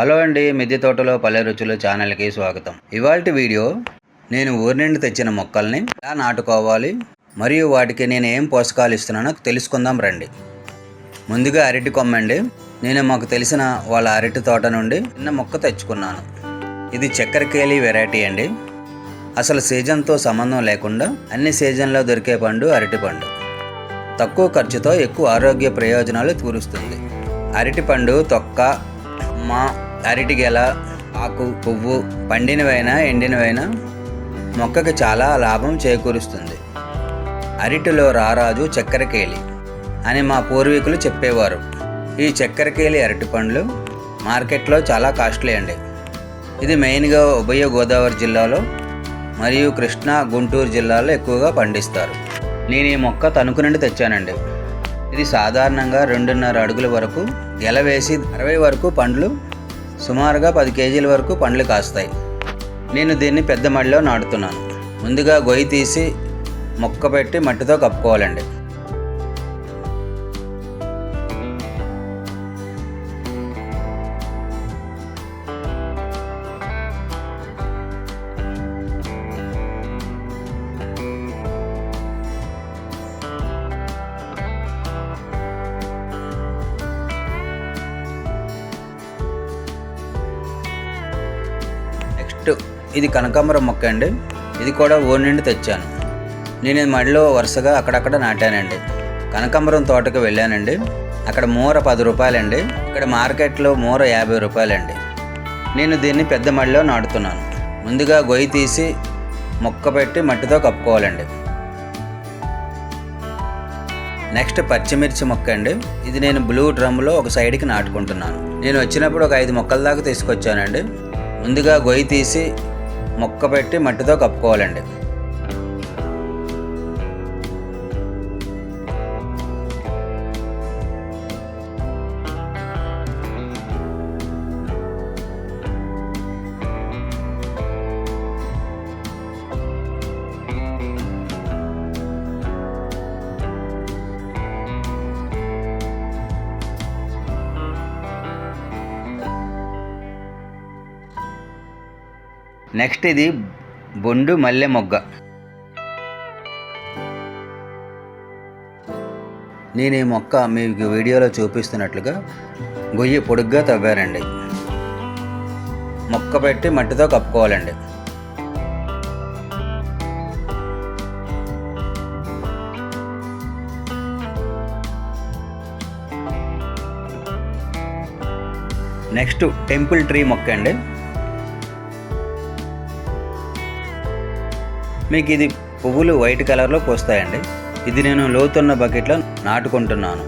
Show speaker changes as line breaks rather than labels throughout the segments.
Hello అండి మిద్దె తోటలో పల్లె రుచులు ఛానల్కి స్వాగతం. ఇవాళ వీడియో నేను ఊరి నుండి తెచ్చిన మొక్కల్ని ఎలా నాటుకోవాలి మరియు వాటికి నేను ఏం పోషకాలు ఇస్తున్నానో తెలుసుకుందాం రండి. ముందుగా అరటి కొమ్మండి. నేను మాకు తెలిసిన వాళ్ళ అరటి తోట నుండి చిన్న మొక్క తెచ్చుకున్నాను. ఇది చక్కెరకేలి వెరైటీ అండి. అసలు సీజన్తో సంబంధం లేకుండా అన్ని సీజన్లో దొరికే పండు అరటి పండు. తక్కువ ఖర్చుతో ఎక్కువ ఆరోగ్య ప్రయోజనాలు కూరుస్తుంది అరటి పండు తొక్క మా అరటి గెల ఆకు పువ్వు పండినవైనా ఎండినవైనా మొక్కకి చాలా లాభం చేకూరుస్తుంది. అరటిలో రారాజు చక్కెరకేలి అని మా పూర్వీకులు చెప్పేవారు. ఈ చక్కెరకేలి అరటి పండ్లు మార్కెట్లో చాలా కాస్ట్లీ అండి. ఇది మెయిన్గా ఉభయ గోదావరి జిల్లాలో మరియు కృష్ణా గుంటూరు జిల్లాలో ఎక్కువగా పండిస్తారు. నేను ఈ మొక్క తణుకు నుండి తెచ్చానండి. ఇది సాధారణంగా రెండున్నర అడుగుల వరకు గెల వేసి అరవై వరకు పండ్లు సుమారుగా పది కేజీల వరకు పండ్లు కాస్తాయి. నేను దీన్ని పెద్ద మడిలో నాటుతున్నాను. ముందుగా గొయ్యి తీసి మొక్క పెట్టి మట్టితో కప్పుకోవాలండి. ఇది కనకాంబరం మొక్క అండి. ఇది కూడా ఊరి నుండి తెచ్చాను. నేను మడిలో వరుసగా అక్కడక్కడ నాటానండి. కనకాంబరం తోటకు వెళ్ళానండి. అక్కడ మూర పది రూపాయలండి. ఇక్కడ మార్కెట్లో మూర యాభై రూపాయలండి. నేను దీన్ని పెద్ద మడిలో నాటుతున్నాను. ముందుగా గొయ్యి తీసి మొక్క పెట్టి మట్టితో కప్పుకోవాలండి. నెక్స్ట్ పచ్చిమిర్చి మొక్క అండి. ఇది నేను బ్లూ డ్రమ్లో ఒక సైడ్కి నాటుకుంటున్నాను. నేను వచ్చినప్పుడు ఒక ఐదు మొక్కల దాకా తీసుకొచ్చానండి. ముందుగా గొయ్యి తీసి ముక్క పెట్టి మట్టితో కప్పుకోవాలండి. నెక్స్ట్ ఇది బొండు మల్లె మొగ్గ. నేను ఈ మొక్క మీకు వీడియోలో చూపిస్తున్నట్లుగా గొయ్యి పొడుగ్గా తవ్వారండి. మొక్క పెట్టి మట్టితో కప్పుకోవాలండి. నెక్స్ట్ టెంపుల్ ట్రీ మొక్క అండి మీకు ఇది పువ్వులు వైట్ కలర్లో పోస్తాయండి ఇది నేను లోతున్న బకెట్లో నాటుకుంటున్నాను.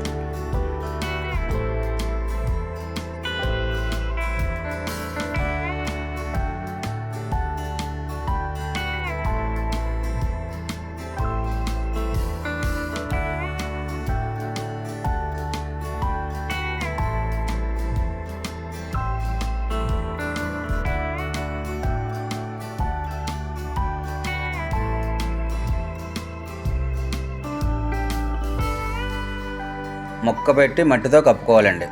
ముక్క పెట్టి మట్టితో కప్పుకోవాలండి.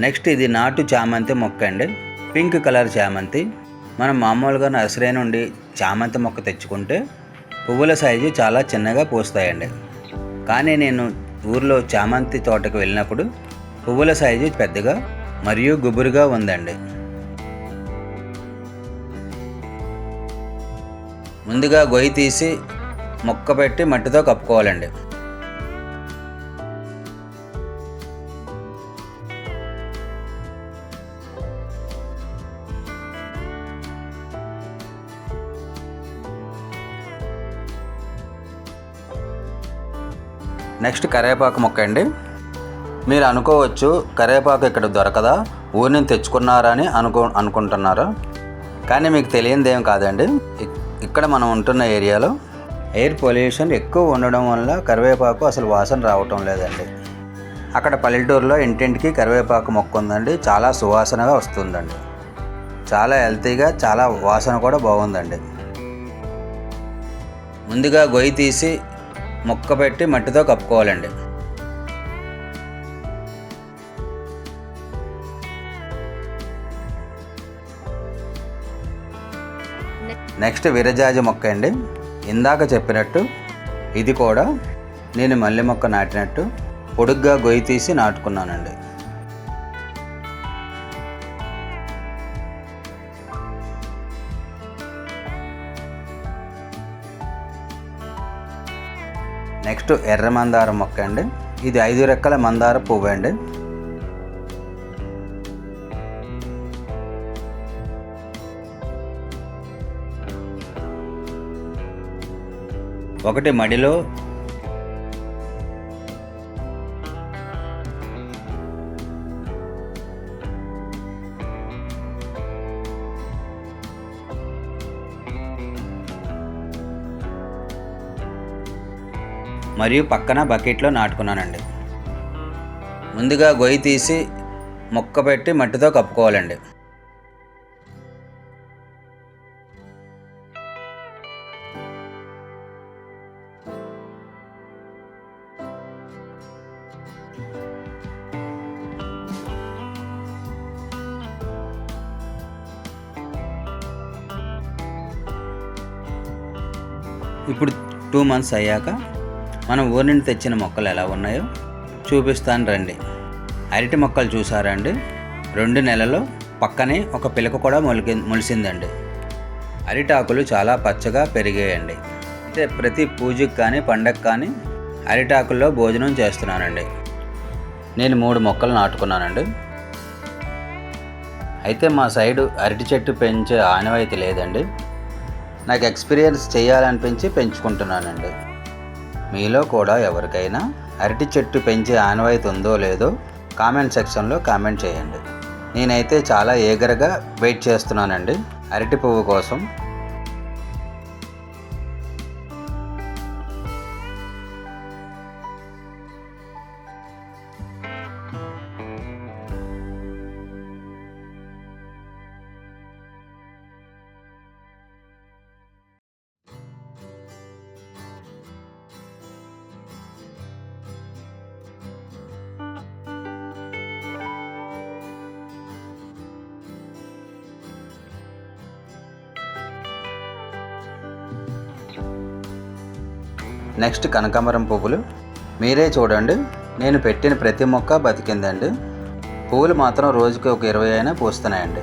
నెక్స్ట్ ఇది నాటు చామంతి మొక్క అండి. పింక్ కలర్ చామంతి. మనం మామూలుగా నర్సరీ నుండి చామంతి మొక్క తెచ్చుకుంటే పువ్వుల సైజు చాలా చిన్నగా పూస్తాయండి. కానీ నేను ఊర్లో చామంతి తోటకు వెళ్ళినప్పుడు పువ్వుల సైజు పెద్దగా మరియు గుబురుగా ఉందండి. ముందుగా గొయ్యి తీసి మొక్క పెట్టి మట్టితో కప్పుకోవాలండి. నెక్స్ట్ కరివేపాకు మొక్క అండి. మీరు అనుకోవచ్చు కరివేపాకు ఇక్కడ దొరకదా ఊరి నుంచి తెచ్చుకున్నారా అని అనుకో అనుకుంటున్నారా? కానీ మీకు తెలియంది ఏం కాదండి. ఇక్కడ మనం ఉంటున్న ఏరియాలో ఎయిర్ పొల్యూషన్ ఎక్కువ ఉండడం వల్ల కరివేపాకు అసలు వాసన రావటం లేదండి. అక్కడ పల్లెటూరులో ఇంటింటికి కరివేపాకు మొక్క ఉందండి. చాలా సువాసనగా వస్తుందండి. చాలా హెల్తీగా చాలా వాసన కూడా బాగుందండి. ముందుగా గొయ్యి తీసి ముక్క పెట్టి మట్టితో కప్పుకోవాలండి. నెక్స్ట్ విరజాజి మొక్క అండి. ఇందాక చెప్పినట్టు ఇది కూడా నేను మల్లె మొక్క నాటినట్టు పొడుగ్గా గొయ్యి తీసి నాటుకున్నానండి. నెక్స్ట్ ఎర్ర మందార మొక్క అండి. ఇది ఐదు రెక్కల మందార పువ్వు అండి. ఒకటి మడిలో మరియు పక్కన బకెట్లో నాటుకున్నానండి. ముందుగా గొయ్యి తీసి మొక్క పెట్టి మట్టితో కప్పుకోవాలండి. ఇప్పుడు టూ మంత్స్ అయ్యాక మనం ఊరి నుండి తెచ్చిన మొక్కలు ఎలా ఉన్నాయో చూపిస్తాను రండి. అరటి మొక్కలు చూసారా అండి? రెండు నెలలు పక్కనే ఒక పిలక కూడా మొలికి మొలిసిందండి. అరిటాకులు చాలా పచ్చగా పెరిగాయండి. అయితే ప్రతి పూజకి కానీ పండగ కానీ అరిటాకుల్లో భోజనం చేస్తున్నానండి. నేను మూడు మొక్కలు నాటుకున్నానండి. అయితే మా సైడు అరటి చెట్టు పెంచే ఆనవాయితీ లేదండి. నాకు ఎక్స్పీరియన్స్ చేయాలనిపించి పెంచుకుంటున్నానండి. మీలో కూడా ఎవరికైనా అరటి చెట్టు పెంచే ఆనవాయితీ ఉందో లేదో కామెంట్ సెక్షన్లో కామెంట్ చేయండి. నేనైతే చాలా ఏగరగా వెయిట్ చేస్తున్నానండి. అరటి పువ్వు కోసం నెక్స్ట్ కనకాంబరం పువ్వులు. మీరే చూడండి. నేను పెట్టిన ప్రతి మొక్క బతికిందండి. పువ్వులు మాత్రం రోజుకి ఒక ఇరవై అయినా పూస్తున్నాయండి.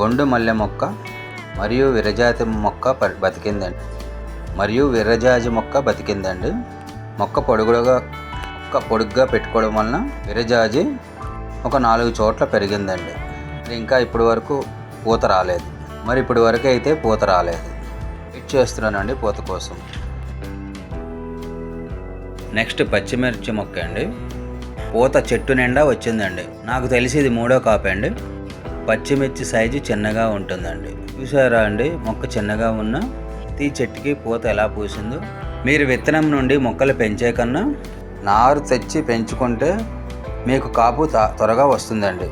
గొండు మల్లె మొక్క మరియు విరజాతి మొక్క ప- బతికిందండి. మరియు విరజాజి మొక్క బతికిందండి. మొక్క పొడుగుడుగా మొక్క పొడుగ్గా పెట్టుకోవడం వలన విరజాజి ఒక నాలుగు చోట్ల పెరిగిందండి. ఇంకా ఇప్పటి వరకు పూత రాలేదు. మరి ఇప్పటి వరకు అయితే పూత రాలేదు. వెయిట్ చేస్తున్నానండి పూత కోసం. నెక్స్ట్ పచ్చిమిర్చి మొక్క అండి. పూత చెట్టు నిండా వచ్చిందండి. నాకు తెలిసి ఇది మూడో కాపీ అండి. పచ్చిమిర్చి సైజు చిన్నగా ఉంటుందండి. చూసారా అండి? మొక్క చిన్నగా ఉన్న తీ చెట్టుకి పూత ఎలా పూసిందో. మీరు విత్తనం నుండి మొక్కలు పెంచే కన్నా నారు తెచ్చి పెంచుకుంటే మీకు కాపు త్వరగా వస్తుందండి.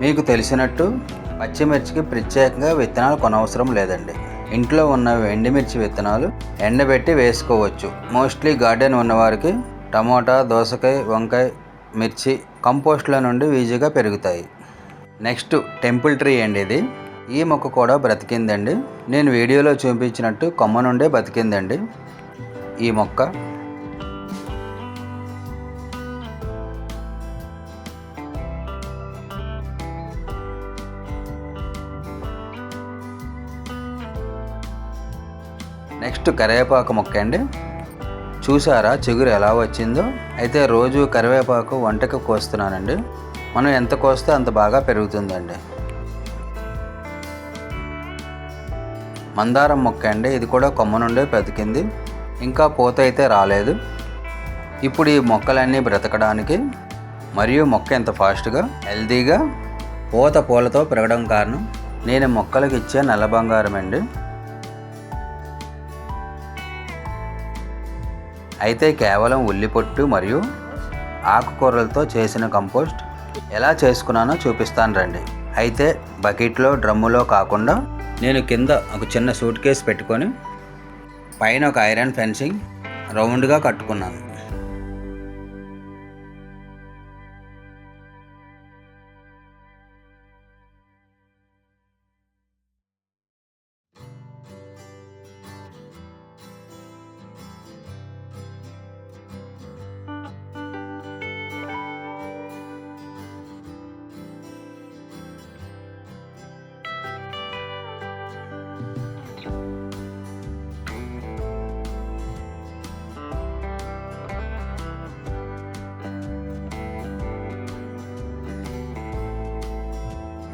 మీకు తెలిసినట్టు పచ్చిమిర్చికి ప్రత్యేకంగా విత్తనాలు కొనవసరం లేదండి. ఇంట్లో ఉన్న ఎండుమిర్చి విత్తనాలు ఎండబెట్టి వేసుకోవచ్చు. మోస్ట్లీ గార్డెన్ ఉన్నవారికి టమోటా దోసకాయ వంకాయ మిర్చి కంపోస్ట్ల నుండి ఈజీగా పెరుగుతాయి. నెక్స్ట్ టెంపుల్ ట్రీ అండి ఇది. ఈ మొక్క కూడా బ్రతికిందండి. నేను వీడియోలో చూపించినట్టు కొమ్మ నుండే బ్రతికిందండి ఈ మొక్క. నెక్స్ట్ కరివేపాకు మొక్క అండి. చూసారా చిగురు ఎలా వచ్చిందో? అయితే రోజు కరివేపాకు వంటకు కోస్తున్నానండి. మనం ఎంత కోస్తే అంత బాగా పెరుగుతుందండి. మందారం మొక్క అండి. ఇది కూడా కొమ్మ నుండే బ్రతికింది. ఇంకా పూత అయితే రాలేదు. ఇప్పుడు ఈ మొక్కలన్నీ బ్రతకడానికి మరియు మొక్క ఎంత ఫాస్ట్గా హెల్తీగా పూత పూలతో పెరగడం కారణం నేను మొక్కలకు ఇచ్చే నల్ల బంగారం అండి. అయితే కేవలం ఉల్లిపొట్టు మరియు ఆకుకూరలతో చేసిన కంపోస్ట్ ఎలా చేసుకున్నానో చూపిస్తాను రండి. అయితే బకెట్లో డ్రమ్ములో కాకుండా నేను కింద ఒక చిన్న సూట్ కేసు పెట్టుకొని పైన ఒక ఐరన్ ఫెన్సింగ్ రౌండ్గా కట్టుకున్నాను.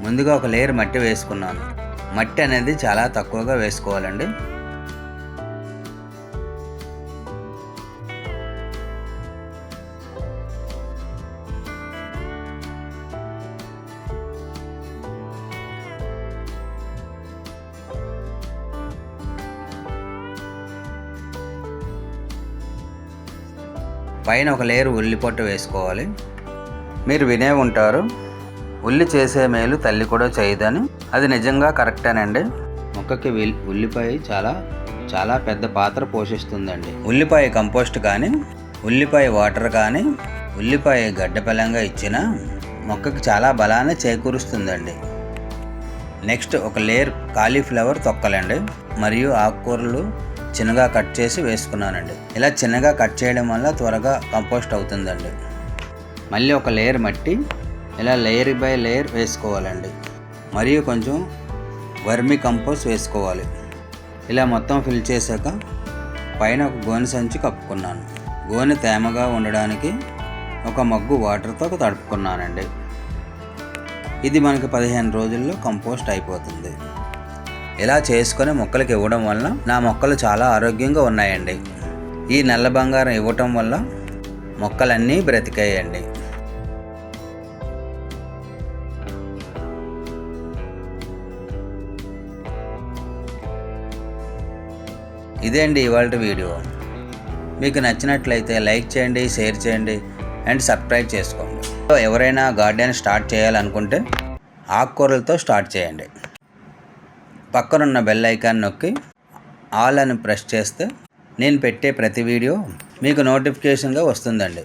ముందుగా ఒక లేయర్ మట్టి వేసుకున్నాను. మట్టి అనేది చాలా తక్కువగా వేసుకోవాలండి. పైన ఒక లేయర్ ఉల్లిపొట్టు వేసుకోవాలి. మీరు వినే ఉంటారు. ఉల్లి చేసే మేలు తల్లి కూడా చేయదని. అది నిజంగా కరెక్టేనండి మొక్కకి ఉల్లిపాయ చాలా చాలా పెద్ద పాత్ర పోషిస్తుందండి. ఉల్లిపాయ కంపోస్ట్ కానీ ఉల్లిపాయ వాటర్ కానీ ఉల్లిపాయ గడ్డపలంగా ఇచ్చిన మొక్కకి చాలా బలాన్ని చేకూరుస్తుందండి. నెక్స్ట్ ఒక లేయర్ కాలీఫ్లవర్ తొక్కలండి. మరియు ఆకుకూరలు చిన్నగా కట్ చేసి వేసుకున్నానండి. ఇలా చిన్నగా కట్ చేయడం వల్ల త్వరగా కంపోస్ట్ అవుతుందండి. మళ్ళీ ఒక లేయర్ మట్టి ఇలా లేయర్ బై లేయర్ వేసుకోవాలండి. మరియు కొంచెం వర్మి కంపోస్ట్ వేసుకోవాలి. ఇలా మొత్తం ఫిల్ చేశాక పైన ఒక గోనె సంచి కప్పుకున్నాను. గోనె తేమగా ఉండడానికి ఒక మగ్గు వాటర్తో తడుపుకున్నానండి. ఇది మనకి పదిహేను రోజుల్లో కంపోస్ట్ అయిపోతుంది. ఇలా చేసుకొని మొక్కలకు ఇవ్వడం వలన నా మొక్కలు చాలా ఆరోగ్యంగా ఉన్నాయండి. ఈ నల్ల బంగారం ఇవ్వటం వల్ల మొక్కలన్నీ బ్రతికాయండి. ఇదే అండి ఇవాళ వీడియో. మీకు నచ్చినట్లయితే లైక్ చేయండి షేర్ చేయండి అండ్ సబ్స్క్రైబ్ చేసుకోండి. సో ఎవరైనా గార్డెన్ స్టార్ట్ చేయాలనుకుంటే ఆకుకూరలతో స్టార్ట్ చేయండి. పక్కనున్న బెల్ ఐకాన్ నొక్కి ఆల్ అని ప్రెస్ చేస్తే నేను పెట్టే ప్రతి వీడియో మీకు నోటిఫికేషన్గా వస్తుందండి.